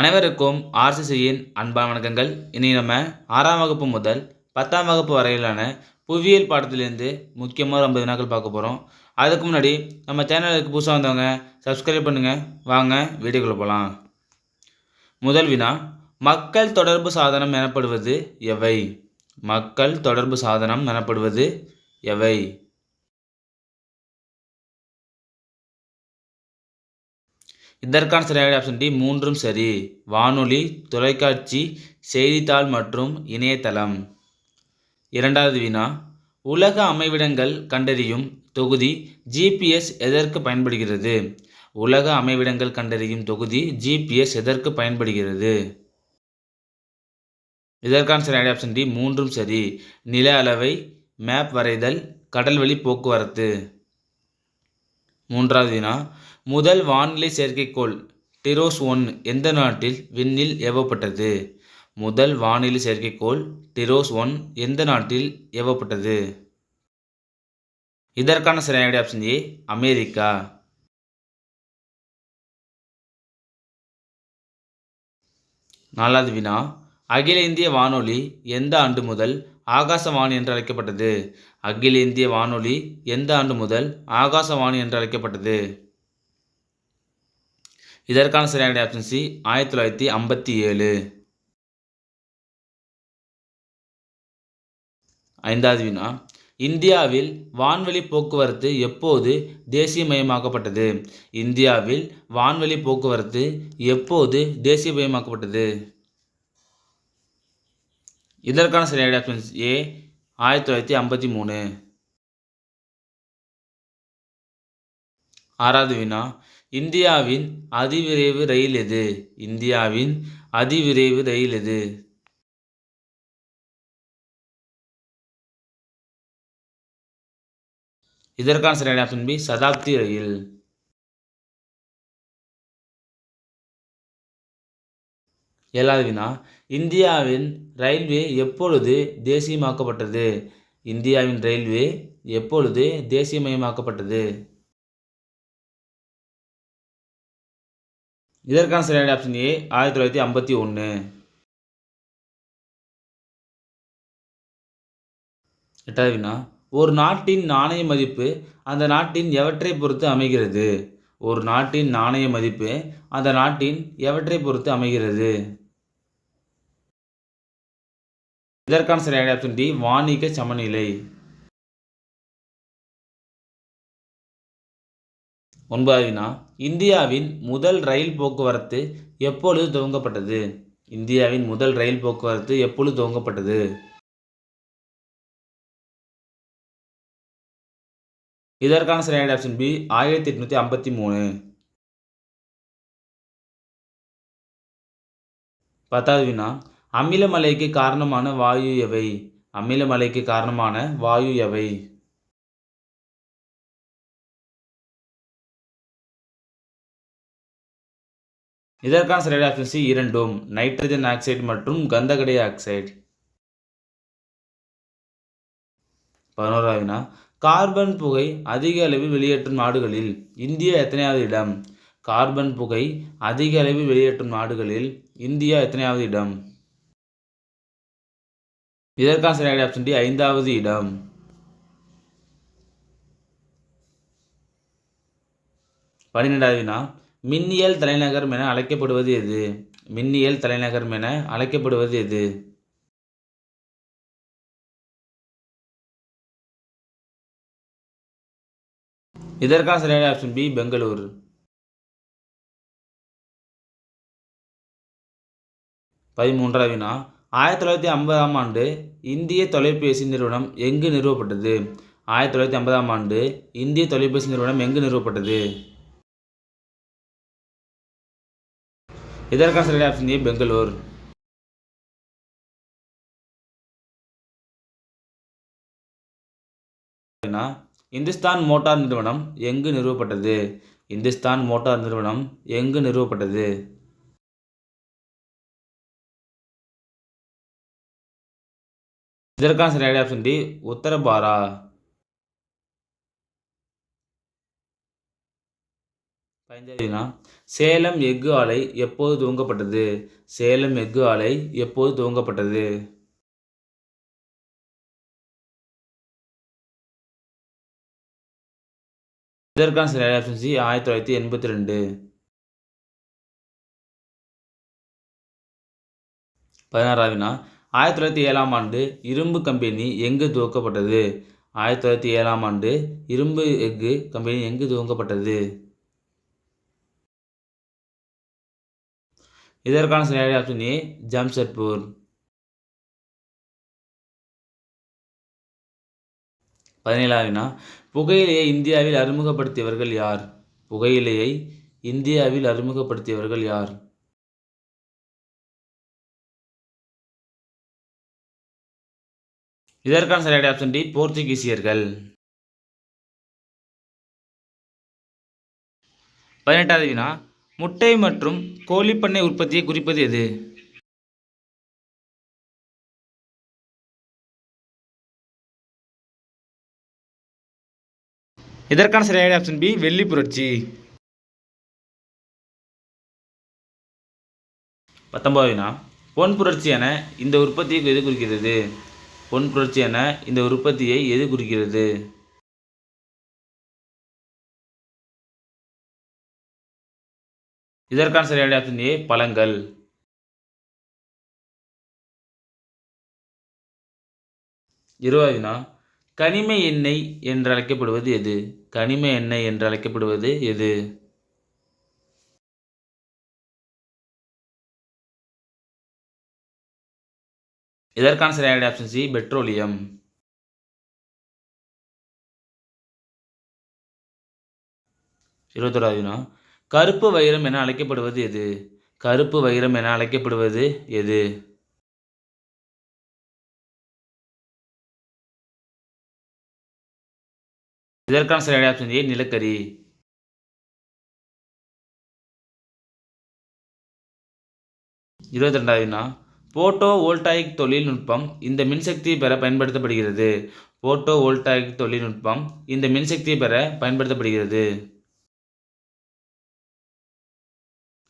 அனைவருக்கும் ஆர்சிசியின் அன்பான வணக்கங்கள். இனி நம்ம ஆறாம் வகுப்பு முதல் பத்தாம் வகுப்பு வரையிலான புவியியல் பாடத்திலிருந்து முக்கியமாக ஐம்பது வினாக்கள் பார்க்க போகிறோம் அதுக்கு முன்னாடி நம்ம சேனலுக்கு புதுசாக வந்தவங்க சப்ஸ்கிரைப் பண்ணுங்கள் வாங்க வீடியோக்குள்ளே போகலாம் முதல் வினா மக்கள் தொடர்பு சாதனம் எனப்படுவது எவை? மக்கள் தொடர்பு சாதனம் எனப்படுவது எவை? இதற்கான சரியான ஆப்ஷன் டி மூன்றும் சரி. வானொலி தொலைக்காட்சி செய்தித்தாள் மற்றும் இணையதளம். இரண்டாவது வினா உலக அமைவிடங்கள் கண்டறியும் தொகுதி ஜிபிஎஸ் எதற்கு பயன்படுகிறது? உலக அமைவிடங்கள் கண்டறியும் தொகுதி ஜிபிஎஸ் எதற்கு பயன்படுகிறது? இதற்கான சரியான ஆப்ஷன் டி மூன்றும் சரி. நில அளவை மேப் வரைதல் கடல்வழி போக்குவரத்து. மூன்றாவது வினா முதல் வானிலை செயற்கைக்கோள் டிரோஸ் ஒன் எந்த நாட்டில் விண்ணில் ஏவப்பட்டது? முதல் வானிலை செயற்கைக்கோள் டிரோஸ் ஒன் எந்த நாட்டில் ஏவப்பட்டது? இதற்கான சரியான ஆப்ஷன் ஏ அமெரிக்கா. நாலாவது வினா அகில இந்திய வானொலி எந்த ஆண்டு முதல் ஆகாசவாணி என்று அழைக்கப்பட்டது? அகில இந்திய வானொலி எந்த ஆண்டு முதல் ஆகாசவாணி என்று அழைக்கப்பட்டது? இதற்கான சரியான ஆப்ஷன் சி ஆயிரத்தி தொள்ளாயிரத்தி ஐம்பத்தி ஏழு. ஐந்தாவது வினா. இந்தியாவில் வான்வெளி போக்குவரத்து எப்போது தேசியமயமாக்கப்பட்டது? இந்தியாவில் வான்வெளி போக்குவரத்து எப்போது தேசியமயமாக்கப்பட்டது? இதற்கான சரியான ஆப்ஷன் ஏ ஆயிரத்தி தொள்ளாயிரத்தி ஐம்பத்தி மூணு. ஆறாவது வினா. இந்தியாவின் அதிவிரைவு ரயில் எது? இந்தியாவின் அதிவிரைவு ரயில் எது? இதற்கான சரியான ஆப்ஷன் பி சதாப்தி ரயில். ஏழாவது வினா. இந்தியாவின் ரயில்வே எப்பொழுது தேசியமாக்கப்பட்டது? இந்தியாவின் ரயில்வே எப்பொழுது தேசியமயமாக்கப்பட்டது? இதற்கான சரியான ஆப்ஷன் ஏ ஆயிரத்தி தொள்ளாயிரத்தி ஐம்பத்தி ஒன்று எட்டாவது வினா. ஒரு நாட்டின் நாணய மதிப்பு அந்த நாட்டின் எவற்றை பொறுத்து அமைகிறது? ஒரு நாட்டின் நாணய மதிப்பு அந்த நாட்டின் எவற்றை பொறுத்து அமைகிறது? இதற்கான சரியான ஆப்ஷன் டி வாணிக சமநிலை. ஒன்பதாவது வினா இந்தியாவின் முதல் ரயில் போக்குவரத்து எப்பொழுது துவங்கப்பட்டது? இந்தியாவின் முதல் ரயில் போக்குவரத்து எப்பொழுது துவங்கப்பட்டது? இதற்கான சரியான ஆப்ஷன் பி ஆயிரத்தி எட்நூத்தி ஐம்பத்தி மூணு. பத்தாவது வினா அமிலமலைக்கு காரணமான வாயு எவை? அமிலமலைக்கு காரணமான வாயு எவை? இதற்கான சரியான ஆப்ஷன் சி இரண்டும் நைட்ரஜன் ஆக்சைடு மற்றும் கந்தக டை ஆக்சைடு பதினோராவது வினா கார்பன் புகை அதிக அளவில் வெளியேற்றும் நாடுகளில் இந்தியா எத்தனையாவது இடம்? கார்பன் புகை அதிக அளவில் வெளியேற்றும் நாடுகளில் இந்தியா எத்தனையாவது இடம்? இதற்கான சரியான ஆப்ஷன் டி ஐந்தாவது இடம். பன்னிரெண்டாவது வினா மின்னியல் தலைநகரம் என அழைக்கப்படுவது எது? மின்னியல் தலைநகரம் என அழைக்கப்படுவது எது? இதற்கான சரியான ஆப்ஷன் பி பெங்களூர். பதிமூன்றாவது வினா ஆயிரத்தி தொள்ளாயிரத்தி ஐம்பதாம் ஆண்டு இந்திய தொலைபேசி நிறுவனம் எங்கு நிறுவப்பட்டது? ஆயிரத்தி தொள்ளாயிரத்தி ஐம்பதாம் ஆண்டு இந்திய தொலைபேசி நிறுவனம் எங்கு நிறுவப்பட்டது? இதற்கான சரியான option A Bangalore. Hindustan motor நிறுவனம் எங்கு நிறுவப்பட்டது? இந்துஸ்தான் மோட்டார் நிறுவனம் எங்கு நிறுவப்பட்டது? இதற்கான சரியான ஆப்ஷன் டி உத்தரபாரா. பதினஞ்சாவது சேலம் எஃகு ஆலை எப்போது துவங்கப்பட்டது? சேலம் எஃகு ஆலை எப்போது துவங்கப்பட்டது? இதற்கான சில ஆப்ஷன் சி ஆயிரத்தி தொள்ளாயிரத்தி எண்பத்தி ரெண்டு பதினாறாவதுனா ஆயிரத்தி தொள்ளாயிரத்தி ஏழாம் ஆண்டு இரும்பு கம்பெனி எங்கு துவக்கப்பட்டது? ஆயிரத்தி தொள்ளாயிரத்தி ஏழாம் ஆண்டு இரும்பு எஃகு கம்பெனி எங்கு துவங்கப்பட்டது? இதற்கான சரியான ஆப்ஷன் ஏ ஜம்ஷெட்பூர் பதினேழாவது வினா புகையிலையை இந்தியாவில் அறிமுகப்படுத்தியவர்கள் யார்? புகையிலையை இந்தியாவில் அறிமுகப்படுத்தியவர்கள் யார்? இதற்கான சரியான ஆப்ஷன் டி போர்த்துகீசியர்கள். பதினெட்டாவது வினா முட்டை மற்றும் கோழிப்பண்ணை உற்பத்தியை குறிப்பது எது? இதற்கான சரியான ஆப்ஷன் பி வெள்ளி புரட்சி. பத்தொன்பதுனா பொன் புரட்சி என இந்த உற்பத்தியை எது குறிக்கிறது? பொன் புரட்சி என இந்த உற்பத்தியை எது குறிக்கிறது? இதற்கான சரியான ஆப்ஷன் ஏ பழங்கள். இருபது வினா கனிம எண்ணெய் என்று அழைக்கப்படுவது எது? கனிம எண்ணெய் என்று அழைக்கப்படுவது எது? இதற்கான சரியான ஆப்ஷன் சி பெட்ரோலியம் இருபத்தோராவது வினா கருப்பு வைரம் என அழைக்கப்படுவது எது? கருப்பு வைரம் என அழைக்கப்படுவது எது? இதற்கான சரியான ஆப்ஷன் ஏ நிலக்கரி. இருபத்தி ரெண்டாவதுனா போட்டோ வோல்டாயிக் தொழில்நுட்பம் இந்த மின்சக்தியை பெற பயன்படுத்தப்படுகிறது. போட்டோ வோல்டாயிக் தொழில்நுட்பம் இந்த மின்சக்தியை பெற பயன்படுத்தப்படுகிறது.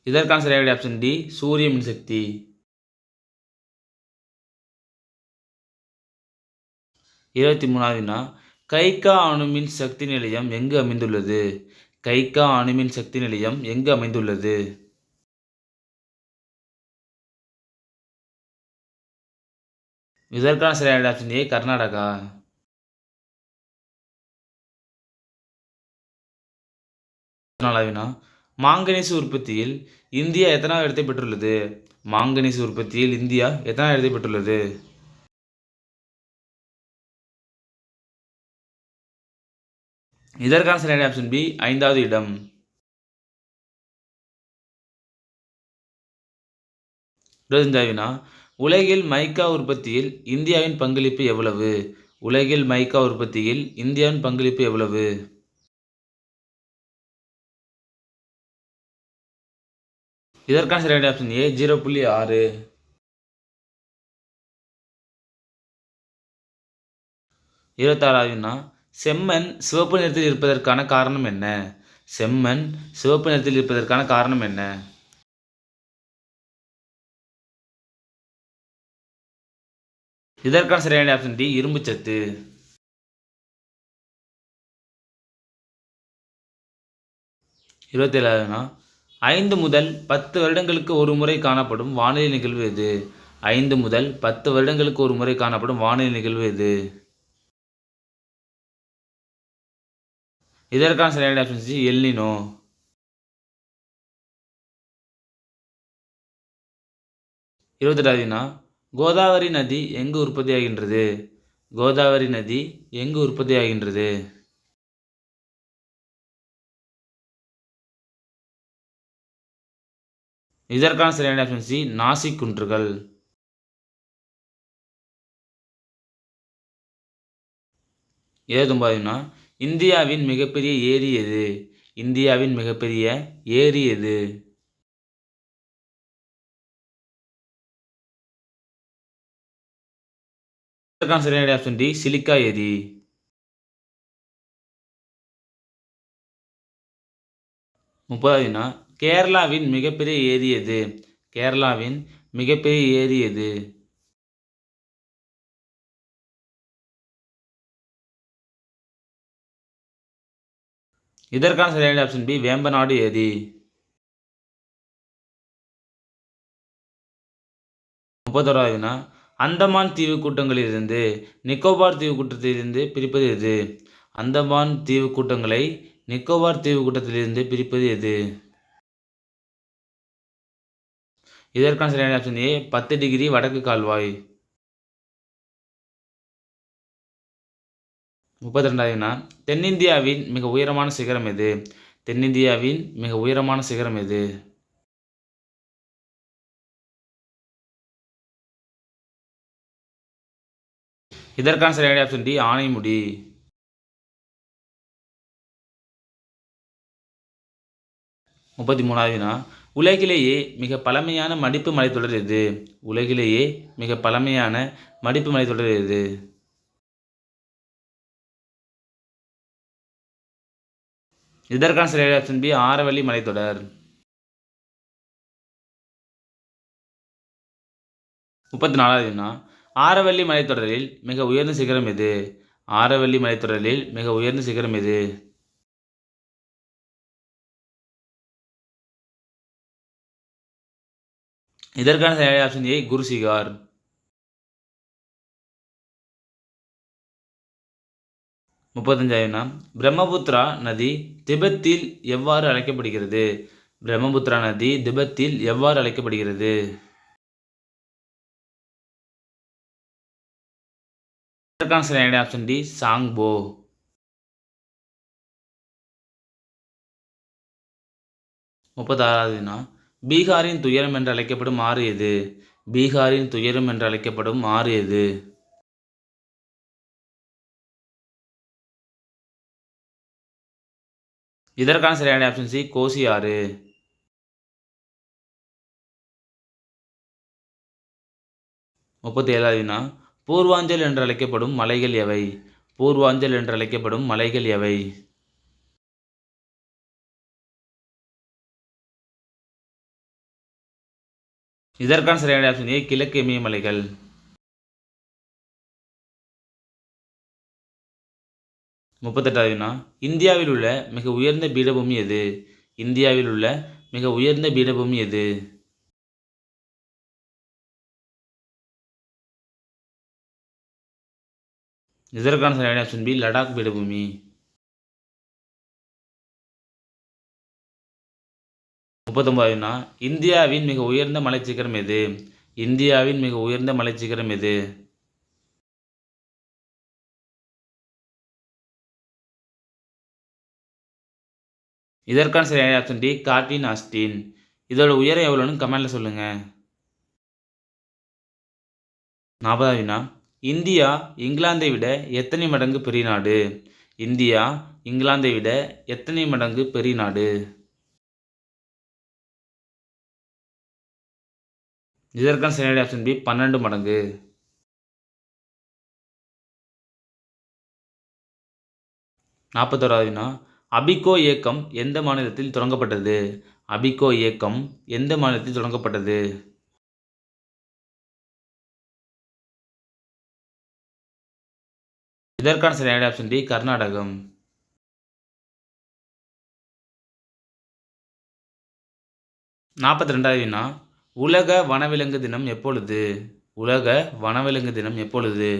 இதற்கான சரியான ஆப்ஷன் டி சூரிய மின்சக்தி இருபத்தி மூணாவதுனா கைகா அணுமின் சக்தி நிலையம் எங்கு அமைந்துள்ளது? கைகா அணுமின் சக்தி நிலையம் எங்கு அமைந்துள்ளது? இதற்கான சரியான ஆப்ஷன் ஏ கர்நாடகா. நாலாவினா மாங்கனீசு உற்பத்தியில் இந்தியா எத்தனாவது இடத்தை பெற்றுள்ளது? மாங்கனீசு உற்பத்தியில் இந்தியா எத்தனாவது இடத்தை பெற்றுள்ளது? இதற்கான சரியான ஆப்ஷன் பி ஐந்தாவது இடம். இருபத்தஞ்சாவினா உலகில் மைக்கா உற்பத்தியில் இந்தியாவின் பங்களிப்பு எவ்வளவு? உலகில் மைக்கா உற்பத்தியில் இந்தியாவின் பங்களிப்பு எவ்வளவு? இதற்கான சரியான ஆப்ஷன் ஏ ஜீரோ புள்ளி ஆறு. இருபத்தாறாவதுன்னா செம்மண் சிவப்பு நிறத்தில் இருப்பதற்கான காரணம் என்ன? செம்மண் சிவப்பு நிறத்தில் இருப்பதற்கான காரணம் என்ன? இதற்கான சரியான ஆப்ஷன் டி இரும்பு சத்து. இருபத்தேழாவதுனா ஐந்து முதல் பத்து வருடங்களுக்கு ஒரு முறை காணப்படும் வானிலை நிகழ்வு எது? ஐந்து முதல் பத்து வருடங்களுக்கு ஒரு முறை காணப்படும் வானிலை நிகழ்வு எது? இதற்கான சரியான ஆப்ஷன் சி இருபத்தெட்டாவதுனா கோதாவரி நதி எங்கு உற்பத்தியாகின்றது? கோதாவரி நதி எங்கு உற்பத்தியாகின்றது? இதற்கான சரியான ஆப்ஷன் சி நாசிக் குன்றுகள் இருபத்தொம்பதுனா இந்தியாவின் மிகப்பெரிய ஏரி எது? இந்தியாவின் மிகப்பெரிய ஏரி எது? இதற்கான சரியான ஆப்ஷன் டி சிலிக்கா ஏரி. முப்பதாவதுனா கேரளாவின் மிகப்பெரிய ஏரி எது? கேரளாவின் மிகப்பெரிய ஏரி எது? இதற்கான சரியான ஆப்ஷன் பி வேம்பநாடு ஏரி. முப்பத்தோராவது வினா அந்தமான் தீவு கூட்டங்களிலிருந்து நிக்கோபார் தீவு கூட்டத்திலிருந்து பிரிப்பது எது? அந்தமான் தீவு கூட்டங்களை நிக்கோபார் தீவு கூட்டத்திலிருந்து பிரிப்பது எது? இதற்கான சரியான ஆப்ஷன் ஏ பத்து டிகிரி வடக்கு கால்வாய். முப்பத்தி ரெண்டாவதுனா தென்னிந்தியாவின் மிக உயரமான சிகரம் எது? தென்னிந்தியாவின் மிக உயரமான சிகரம் எது? இதற்கான சரியான ஆப்ஷன் டி ஆனைமுடி. முப்பத்தி மூணாவதுனா உலகிலேயே மிக பழமையான மடிப்பு மலைத்தொடர் எது? உலகிலேயே மிக பழமையான மடிப்பு மலைத்தொடர் எது? இதற்கான சரியான ஆப்ஷன் பி ஆரவல்லி மலைத்தொடர் முப்பத்தி நாலாவது ஆரவள்ளி ஆரவல்லி மலைத்தொடரில் மிக உயர்ந்த சிகரம் எது? ஆரவல்லி மலைத்தொடரில் மிக உயர்ந்த சிகரம் எது? இதற்கான சரியான ஆப்ஷன் ஏ குருசிகார் முப்பத்தஞ்சாயிரம்னா பிரம்மபுத்திரா நதி திபெத்தில் எவ்வாறு அழைக்கப்படுகிறது? பிரம்மபுத்திரா நதி திபெத்தில் எவ்வாறு அழைக்கப்படுகிறது? இதற்கான சரியான ஆப்ஷன் டி சாங்போ. முப்பத்தாறாவதுனா பீகாரின் துயரம் என்று அழைக்கப்படும் ஆறு எது? பீகாரின் துயரம் என்று அழைக்கப்படும் ஆறு எது? இதற்கான சரியான ஆப்ஷன் சி கோசி ஆறு. முப்பத்தி ஏழாவது வினா. பூர்வாஞ்சல் என்று அழைக்கப்படும் மலைகள் எவை? பூர்வாஞ்சல் என்று அழைக்கப்படும் மலைகள் எவை? இதற்கான சரியான ஆப்ஷன் ஏ கிழக்கு இமயமலைகள். முப்பத்தெட்டாவது வினா. இந்தியாவில் உள்ள மிக உயர்ந்த பீடபூமி எது? இந்தியாவில் உள்ள மிக உயர்ந்த பீடபூமி எது? இதற்கான சரியான ஆப்ஷன் பி லடாக் பீடபூமி. முப்பத்தொன்பதாவது இந்தியாவின் மிக உயர்ந்த மலைச்சிகரம் எது? இந்தியாவின் மிக உயர்ந்த மலைச்சிகரம் எது? இதற்கான சரியான ஆப்ஷன் டி கார்டின் ஆஸ்டின். இதோட உயரம் எவ்வளோன்னு கமெண்டில் சொல்லுங்க. நாற்பதாவது வினா இந்தியா இங்கிலாந்தை விட எத்தனை மடங்கு பெரிய நாடு? இந்தியா இங்கிலாந்தை விட எத்தனை மடங்கு பெரிய நாடு? இதற்கான சரியான ஆப்ஷன் பி பன்னெண்டு மடங்கு. நாற்பத்தோராவது வினா. அபிகோ இயக்கம் எந்த மாநிலத்தில் தொடங்கப்பட்டது? அபிகோ இயக்கம் எந்த மாநிலத்தில் தொடங்கப்பட்டது? இதற்கான சரியான ஆப்ஷன் டி கர்நாடகம். நாற்பத்தி ரெண்டாவது வினா. உலக வனவிலங்கு தினம் எப்பொழுது? உலக வனவிலங்கு தினம் எப்பொழுது?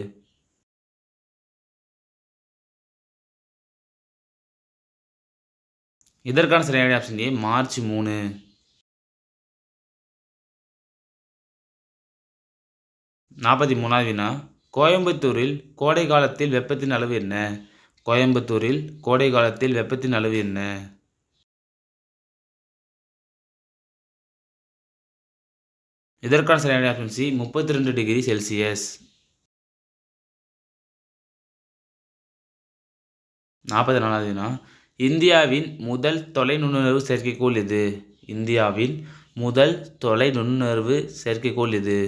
இதற்கான சரியான ஆப்ஷன் ஏ மார்ச் மூணு. நாற்பத்தி மூணாவது வினா கோயம்புத்தூரில் கோடை காலத்தில் வெப்பத்தின் அளவு என்ன? கோயம்புத்தூரில் கோடை காலத்தில் வெப்பத்தின் அளவு என்ன? இதற்கான சரியான ஆப்ஷன் சி முப்பத்தி ரெண்டு டிகிரி செல்சியஸ் நாற்பத்தி நாலாவது வினா இந்தியாவின் முதல் தொலை நுண்ணுணர்வு செயற்கைக்கோள் இது இந்தியாவின் முதல் தொலை நுண்ணுணர்வு செயற்கைக்கோள் இது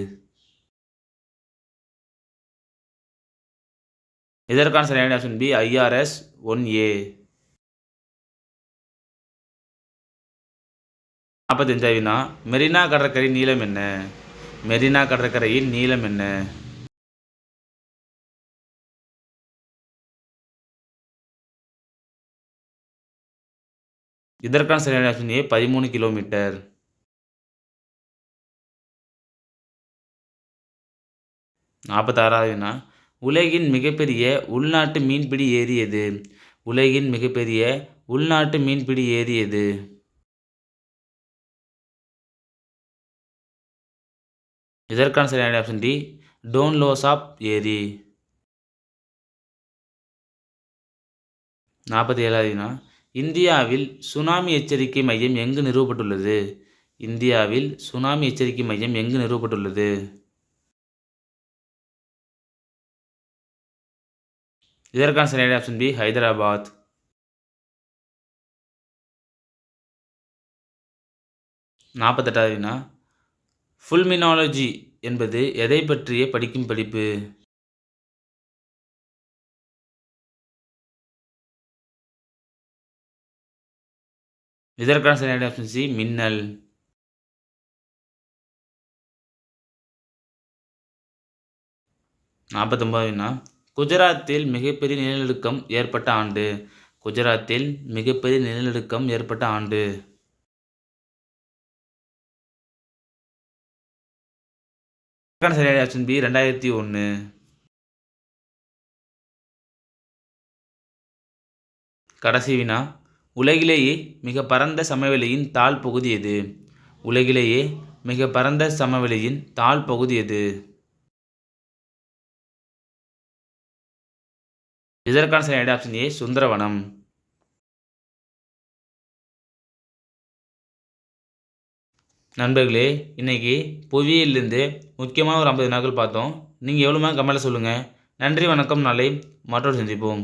இதற்கான சரியான option B IRS one A நாற்பத்தஞ்சாவது வினா மெரினா கடற்கரை நீளம் என்ன? மெரினா கடற்கரையின் நீளம் என்ன? இதற்கான சரியான ஆப்ஷன் ஏ பதிமூணு கிலோமீட்டர். நாற்பத்தாறாவது வினா உலகின் மிகப்பெரிய உள்நாட்டு மீன்பிடி ஏரி எது? உலகின் மிகப்பெரிய உள்நாட்டு மீன்பிடி ஏரி எது? இதற்கான சரியான ஆப்ஷன் டி டோன் லோசாப் ஏரி நாற்பத்தி ஏழாவதுனா இந்தியாவில் சுனாமி எச்சரிக்கை மையம் எங்கு நிறுவப்பட்டுள்ளது? இந்தியாவில் சுனாமி எச்சரிக்கை மையம் எங்கு நிறுவப்பட்டுள்ளது? இதற்கான சரியான ஆப்ஷன் பி ஹைதராபாத். நாற்பத்தெட்டாவதுனா ஃபுல்மினாலஜி என்பது எதை பற்றிய படிக்கும் படிப்பு? இதற்கான சரியான ஆப்ஷன் சி மின்னல். நாற்பத்தொம்பது வினா குஜராத்தில் மிகப்பெரிய நிலநடுக்கம் ஏற்பட்ட ஆண்டு. குஜராத்தில் மிகப்பெரிய நிலநடுக்கம் ஏற்பட்ட ஆண்டு. இதற்கான சரியான ஆப்ஷன் பி ரெண்டாயிரத்தி ஒன்று கடைசி வினா. உலகிலேயே மிக பரந்த சமவெளியின் தாழ் பகுதி எது? உலகிலேயே மிக பரந்த சமவெளியின் தாழ் பகுதி எது? இதற்கான சரியான ஆப்ஷன் ஏ சுந்தரவனம். நண்பர்களே இன்னைக்கு புவியிலிருந்து முக்கியமான ஒரு ஐம்பது நாட்கள் பார்த்தோம். நீங்கள் எவ்வளோ கமெண்ட்டில் சொல்லுங்கள் நன்றி வணக்கம். நாளை மற்றொரு சந்திப்போம்.